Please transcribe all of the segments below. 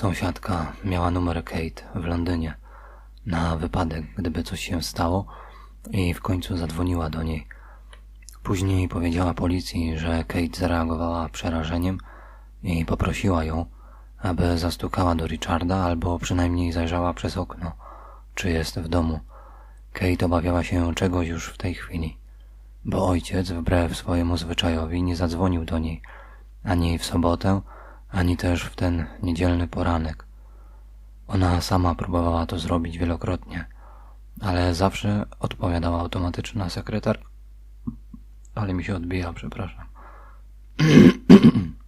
Sąsiadka miała numer Kate w Londynie na wypadek, gdyby coś się stało i w końcu zadzwoniła do niej. Później powiedziała policji, że Kate zareagowała przerażeniem i poprosiła ją, aby zastukała do Richarda albo przynajmniej zajrzała przez okno, czy jest w domu. Kate obawiała się czegoś już w tej chwili, bo ojciec wbrew swojemu zwyczajowi nie zadzwonił do niej ani w sobotę, ani też w ten niedzielny poranek. Ona sama próbowała to zrobić wielokrotnie, ale zawsze odpowiadała automatyczna sekretarka. Ale mi się odbija, przepraszam.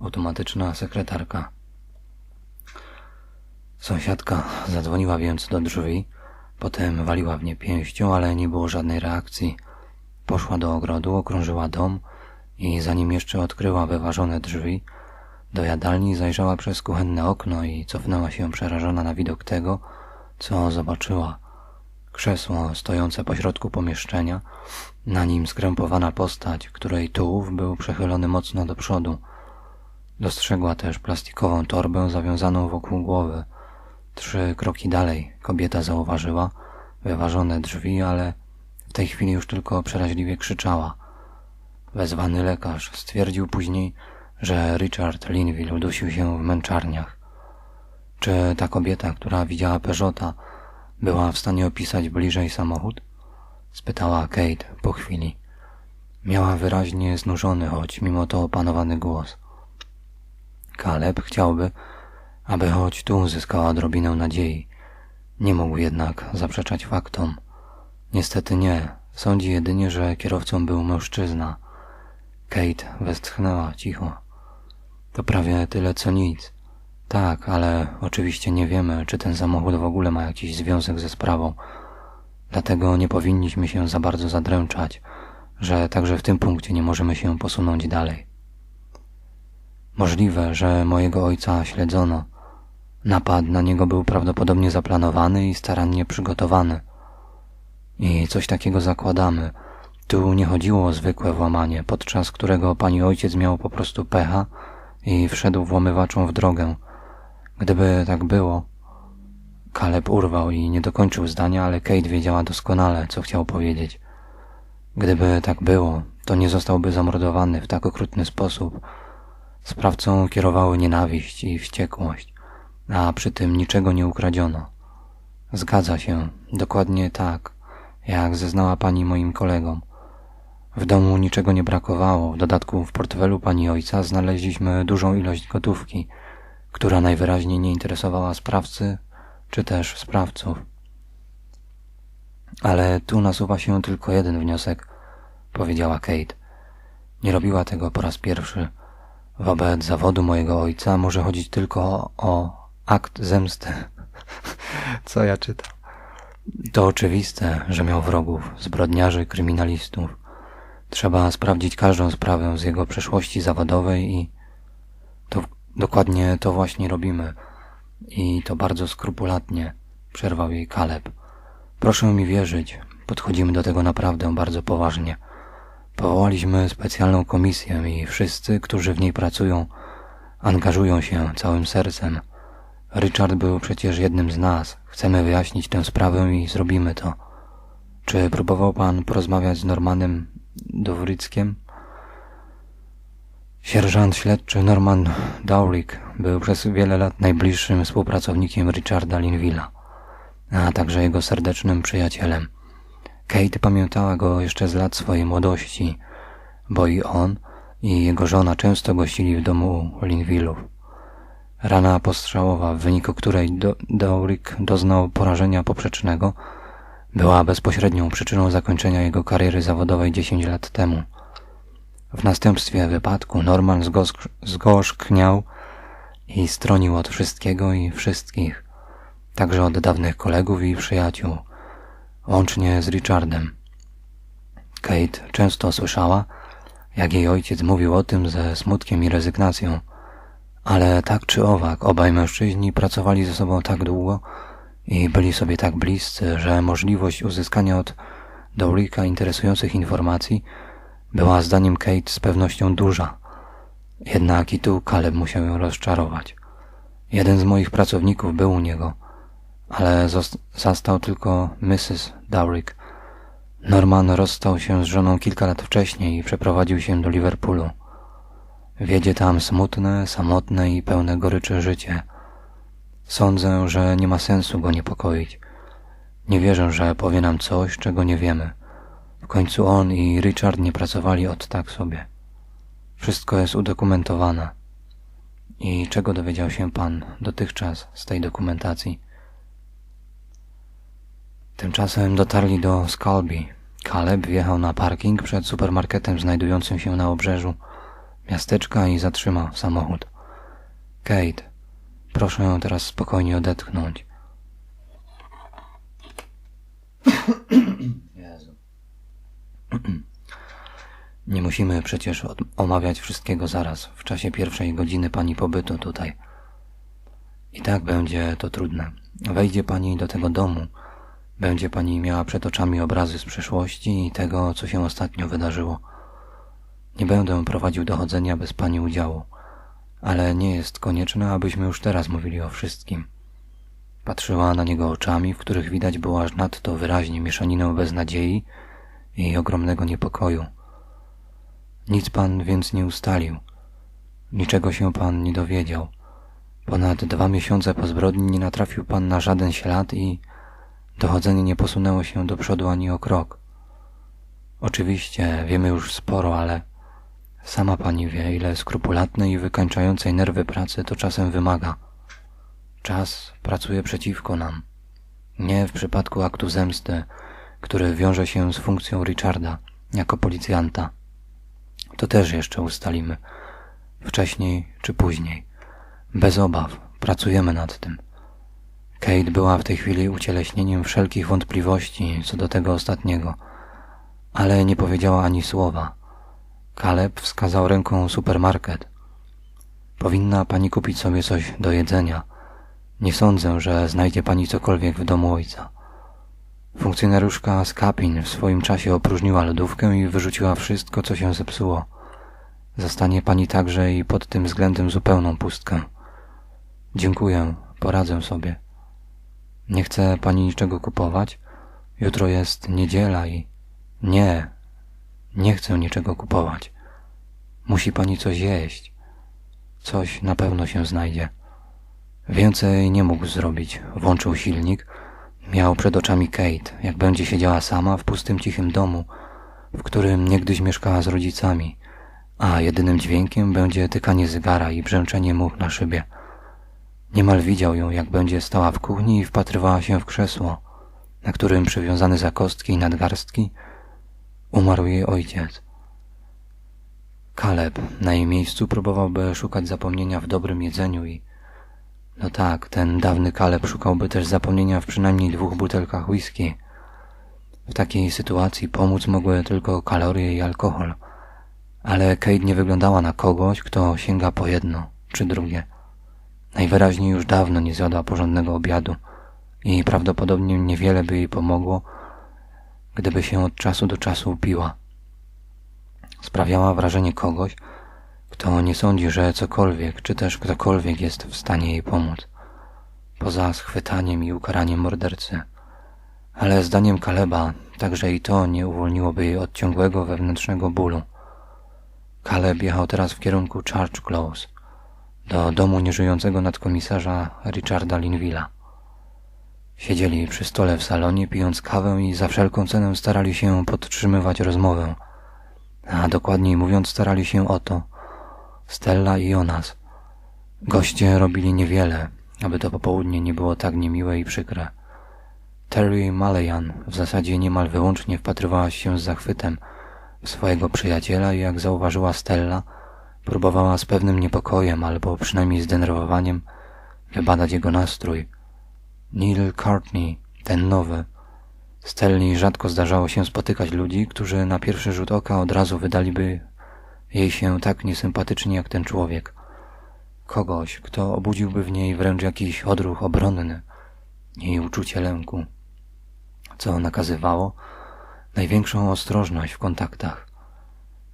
automatyczna sekretarka. Sąsiadka zadzwoniła więc do drzwi, potem waliła w nie pięścią, ale nie było żadnej reakcji. Poszła do ogrodu, okrążyła dom i zanim jeszcze odkryła wyważone drzwi, do jadalni zajrzała przez kuchenne okno i cofnęła się przerażona na widok tego, co zobaczyła. Krzesło stojące pośrodku pomieszczenia, na nim skrępowana postać, której tułów był przechylony mocno do przodu. Dostrzegła też plastikową torbę zawiązaną wokół głowy. Trzy kroki dalej kobieta zauważyła wyważone drzwi, ale w tej chwili już tylko przeraźliwie krzyczała. Wezwany lekarz stwierdził później, że Richard Linville udusił się w męczarniach. Czy ta kobieta, która widziała Peugeota, była w stanie opisać bliżej samochód? spytała Kate po chwili. Miała wyraźnie znużony, choć mimo to opanowany głos. Kaleb chciałby, aby choć tu uzyskała odrobinę nadziei. Nie mógł jednak zaprzeczać faktom. Niestety nie. Sądzi jedynie, że kierowcą był mężczyzna. Kate westchnęła cicho. To prawie tyle co nic. Tak, ale oczywiście nie wiemy, czy ten samochód w ogóle ma jakiś związek ze sprawą. Dlatego nie powinniśmy się za bardzo zadręczać, że także w tym punkcie nie możemy się posunąć dalej. Możliwe, że mojego ojca śledzono. Napad na niego był prawdopodobnie zaplanowany i starannie przygotowany. I coś takiego zakładamy. Tu nie chodziło o zwykłe włamanie, podczas którego pani ojciec miał po prostu pecha i wszedł włamywaczom w drogę. Gdyby tak było... Kaleb urwał i nie dokończył zdania, ale Kate wiedziała doskonale, co chciał powiedzieć. Gdyby tak było, to nie zostałby zamordowany w tak okrutny sposób. Sprawcą kierowały nienawiść i wściekłość, a przy tym niczego nie ukradziono. Zgadza się, dokładnie tak, jak zeznała pani moim kolegom. W domu niczego nie brakowało, w dodatku w portfelu pani ojca znaleźliśmy dużą ilość gotówki, która najwyraźniej nie interesowała sprawcy czy też sprawców. Ale tu nasuwa się tylko jeden wniosek, powiedziała Kate. Nie robiła tego po raz pierwszy. Wobec zawodu mojego ojca może chodzić tylko o, o akt zemsty. Co ja czytam? To oczywiste, że miał wrogów, zbrodniarzy, kryminalistów. Trzeba sprawdzić każdą sprawę z jego przeszłości zawodowej i to dokładnie to właśnie robimy. I to bardzo skrupulatnie, przerwał jej Kaleb. Proszę mi wierzyć, podchodzimy do tego naprawdę bardzo poważnie. Powołaliśmy specjalną komisję i wszyscy, którzy w niej pracują, angażują się całym sercem. Richard był przecież jednym z nas. Chcemy wyjaśnić tę sprawę i zrobimy to. Czy próbował pan porozmawiać z Normanem Dowryckiem? Sierżant śledczy Norman Dowrick był przez wiele lat najbliższym współpracownikiem Richarda Linvilla, a także jego serdecznym przyjacielem. Kate pamiętała go jeszcze z lat swojej młodości, bo i on i jego żona często gościli w domu Linvillów. Rana postrzałowa, w wyniku której do, Dowrick doznał porażenia poprzecznego, była bezpośrednią przyczyną zakończenia jego kariery zawodowej dziesięć lat temu. W następstwie wypadku Norman zgorzkniał i stronił od wszystkiego i wszystkich, także od dawnych kolegów i przyjaciół, łącznie z Richardem. Kate często słyszała, jak jej ojciec mówił o tym ze smutkiem i rezygnacją, ale tak czy owak obaj mężczyźni pracowali ze sobą tak długo i byli sobie tak bliscy, że możliwość uzyskania od Dowricka interesujących informacji była zdaniem Kate z pewnością duża. Jednak i tu Caleb musiał ją rozczarować. Jeden z moich pracowników był u niego, ale zastał tylko Mrs. Dowrick. Norman rozstał się z żoną kilka lat wcześniej i przeprowadził się do Liverpoolu. Wiedzie tam smutne, samotne i pełne goryczy życie. Sądzę, że nie ma sensu go niepokoić. Nie wierzę, że powie nam coś, czego nie wiemy. W końcu on i Richard nie pracowali od tak sobie. Wszystko jest udokumentowane. I czego dowiedział się pan dotychczas z tej dokumentacji? Tymczasem dotarli do Scalby. Caleb wjechał na parking przed supermarketem znajdującym się na obrzeżu miasteczka i zatrzymał samochód. Kate, proszę teraz spokojnie odetchnąć. Jezu. Nie musimy przecież omawiać wszystkiego zaraz, w czasie pierwszej godziny pani pobytu tutaj. I tak będzie to trudne. Wejdzie pani do tego domu, będzie pani miała przed oczami obrazy z przeszłości i tego, co się ostatnio wydarzyło. Nie będę prowadził dochodzenia bez pani udziału, ale nie jest konieczne, abyśmy już teraz mówili o wszystkim. Patrzyła na niego oczami, w których widać było aż nadto wyraźnie mieszaninę beznadziei i ogromnego niepokoju. Nic pan więc nie ustalił. Niczego się pan nie dowiedział. Ponad dwa miesiące po zbrodni nie natrafił pan na żaden ślad i dochodzenie nie posunęło się do przodu ani o krok. Oczywiście wiemy już sporo, ale sama pani wie, ile skrupulatnej i wykańczającej nerwy pracy to czasem wymaga. Czas pracuje przeciwko nam. Nie w przypadku aktu zemsty, który wiąże się z funkcją Richarda jako policjanta. To też jeszcze ustalimy. Wcześniej czy później. Bez obaw. Pracujemy nad tym. Kate była w tej chwili ucieleśnieniem wszelkich wątpliwości co do tego ostatniego, ale nie powiedziała ani słowa. Caleb wskazał ręką supermarket. Powinna pani kupić sobie coś do jedzenia. Nie sądzę, że znajdzie pani cokolwiek w domu ojca. Funkcjonariuszka z Kapin w swoim czasie opróżniła lodówkę i wyrzuciła wszystko, co się zepsuło. Zastanie pani także i pod tym względem zupełną pustkę. Dziękuję, poradzę sobie. Nie chce pani niczego kupować? Jutro jest niedziela i... Nie, nie chcę niczego kupować. Musi pani coś jeść. Coś na pewno się znajdzie. Więcej nie mógł zrobić. Włączył silnik. Miał przed oczami Kate, jak będzie siedziała sama w pustym, cichym domu, w którym niegdyś mieszkała z rodzicami, a jedynym dźwiękiem będzie tykanie zygara i brzęczenie much na szybie. Niemal widział ją, jak będzie stała w kuchni i wpatrywała się w krzesło, na którym przywiązany za kostki i nadgarstki umarł jej ojciec. Kaleb na jej miejscu próbowałby szukać zapomnienia w dobrym jedzeniu i no tak, ten dawny Kaleb szukałby też zapomnienia w przynajmniej dwóch butelkach whisky. W takiej sytuacji pomóc mogły tylko kalorie i alkohol. Ale Kate nie wyglądała na kogoś, kto sięga po jedno czy drugie. Najwyraźniej już dawno nie zjadła porządnego obiadu i prawdopodobnie niewiele by jej pomogło, gdyby się od czasu do czasu upiła. Sprawiała wrażenie kogoś, kto nie sądzi, że cokolwiek, czy też ktokolwiek jest w stanie jej pomóc, poza schwytaniem i ukaraniem mordercy. Ale zdaniem Kaleba także i to nie uwolniłoby jej od ciągłego wewnętrznego bólu. Kaleb jechał teraz w kierunku Church Close, do domu nieżyjącego nadkomisarza Richarda Linvilla. Siedzieli przy stole w salonie, pijąc kawę i za wszelką cenę starali się podtrzymywać rozmowę, a dokładniej mówiąc starali się o to, Stella i Jonas. Goście robili niewiele, aby to popołudnie nie było tak niemiłe i przykre. Terry Malayan w zasadzie niemal wyłącznie wpatrywała się z zachwytem w swojego przyjaciela i jak zauważyła Stella, próbowała z pewnym niepokojem albo przynajmniej zdenerwowaniem wybadać jego nastrój. Neil Courtney, ten nowy. Stelli rzadko zdarzało się spotykać ludzi, którzy na pierwszy rzut oka od razu wydaliby jej się tak niesympatycznie jak ten człowiek. Kogoś, kto obudziłby w niej wręcz jakiś odruch obronny i uczucie lęku, co nakazywało największą ostrożność w kontaktach.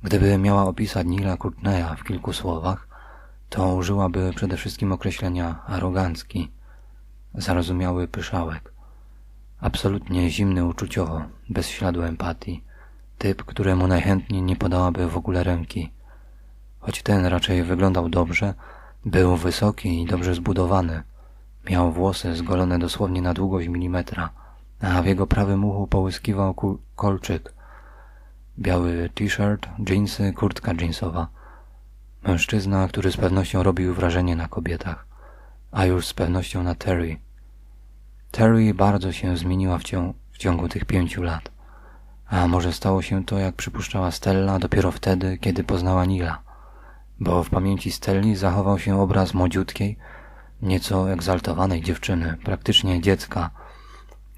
Gdyby miała opisać Nila Courtneya w kilku słowach, to użyłaby przede wszystkim określenia arogancki, zarozumiały pyszałek, absolutnie zimny uczuciowo, bez śladu empatii, typ, któremu najchętniej nie podałaby w ogóle ręki. Choć ten raczej wyglądał dobrze, był wysoki i dobrze zbudowany. Miał włosy zgolone dosłownie na długość milimetra, a w jego prawym uchu połyskiwał kolczyk. Biały t-shirt, dżinsy, kurtka jeansowa. Mężczyzna, który z pewnością robił wrażenie na kobietach, a już z pewnością na Terry. Terry bardzo się zmieniła w, ciągu, w ciągu tych pięciu lat. A może stało się to, jak przypuszczała Stella, dopiero wtedy, kiedy poznała Nila bo w pamięci Stelli zachował się obraz młodziutkiej, nieco egzaltowanej dziewczyny, praktycznie dziecka,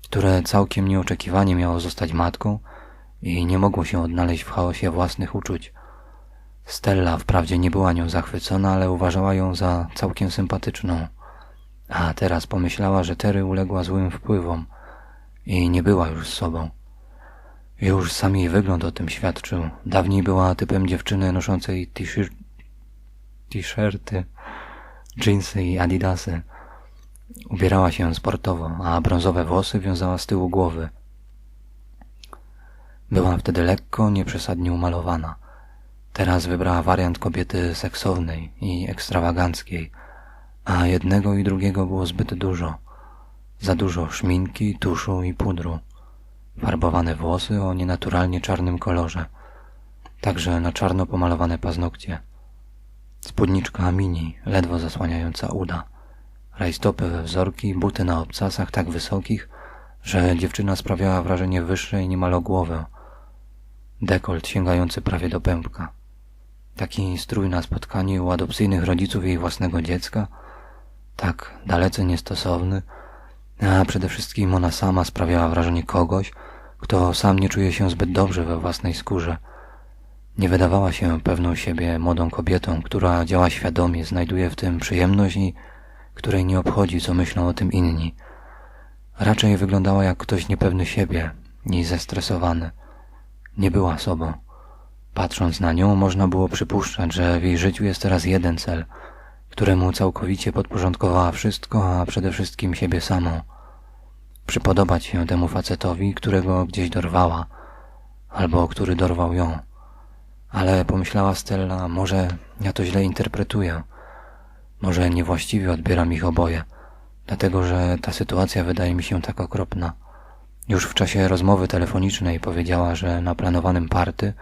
które całkiem nieoczekiwanie miało zostać matką i nie mogło się odnaleźć w chaosie własnych uczuć. Stella wprawdzie nie była nią zachwycona, ale uważała ją za całkiem sympatyczną. A teraz pomyślała, że Terry uległa złym wpływom i nie była już z sobą. Już sam jej wygląd o tym świadczył. Dawniej była typem dziewczyny noszącej t-shirt t-shirty, jeansy i adidasy. Ubierała się sportowo, a brązowe włosy wiązała z tyłu głowy. Była wtedy lekko, nieprzesadnie umalowana. Teraz wybrała wariant kobiety seksownej i ekstrawaganckiej, a jednego i drugiego było zbyt dużo. Za dużo szminki, tuszu i pudru. Farbowane włosy o nienaturalnie czarnym kolorze. Także na czarno pomalowane paznokcie. Spódniczka mini, ledwo zasłaniająca uda. Rajstopy we wzorki, buty na obcasach tak wysokich, że dziewczyna sprawiała wrażenie wyższej niemal o głowę. Dekolt sięgający prawie do pępka. Taki strój na spotkanie u adopcyjnych rodziców jej własnego dziecka, tak dalece niestosowny, a przede wszystkim ona sama sprawiała wrażenie kogoś, kto sam nie czuje się zbyt dobrze we własnej skórze – nie wydawała się pewną siebie młodą kobietą, która działa świadomie, znajduje w tym przyjemność i której nie obchodzi, co myślą o tym inni. Raczej wyglądała jak ktoś niepewny siebie i zestresowany. Nie była sobą. Patrząc na nią, można było przypuszczać, że w jej życiu jest teraz jeden cel, któremu całkowicie podporządkowała wszystko, a przede wszystkim siebie samą. Przypodobać się temu facetowi, którego gdzieś dorwała, albo który dorwał ją. Ale pomyślała Stella, może ja to źle interpretuję. Może niewłaściwie odbieram ich oboje, dlatego że ta sytuacja wydaje mi się tak okropna. Już w czasie rozmowy telefonicznej powiedziała, że na planowanym party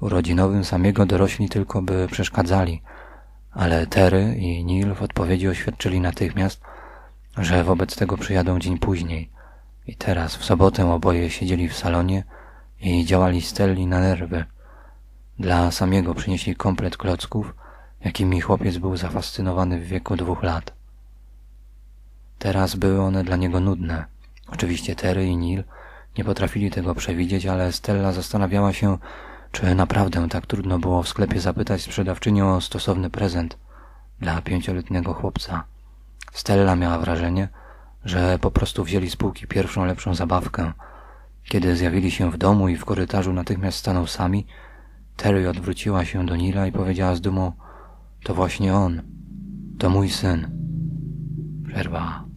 urodzinowym samiego dorośli tylko by przeszkadzali, ale Terry i Neil w odpowiedzi oświadczyli natychmiast, że wobec tego przyjadą dzień później. I teraz w sobotę oboje siedzieli w salonie i działali Stelli na nerwy. Dla samego przynieśli komplet klocków, jakimi chłopiec był zafascynowany w wieku dwóch lat. Teraz były one dla niego nudne. Oczywiście Terry i Neil nie potrafili tego przewidzieć, ale Stella zastanawiała się, czy naprawdę tak trudno było w sklepie zapytać sprzedawczynię o stosowny prezent dla pięcioletniego chłopca. Stella miała wrażenie, że po prostu wzięli z półki pierwszą lepszą zabawkę. Kiedy zjawili się w domu i w korytarzu natychmiast stanął sami, Terry odwróciła się do Nila i powiedziała z dumą to właśnie on. To mój syn. Przerwała.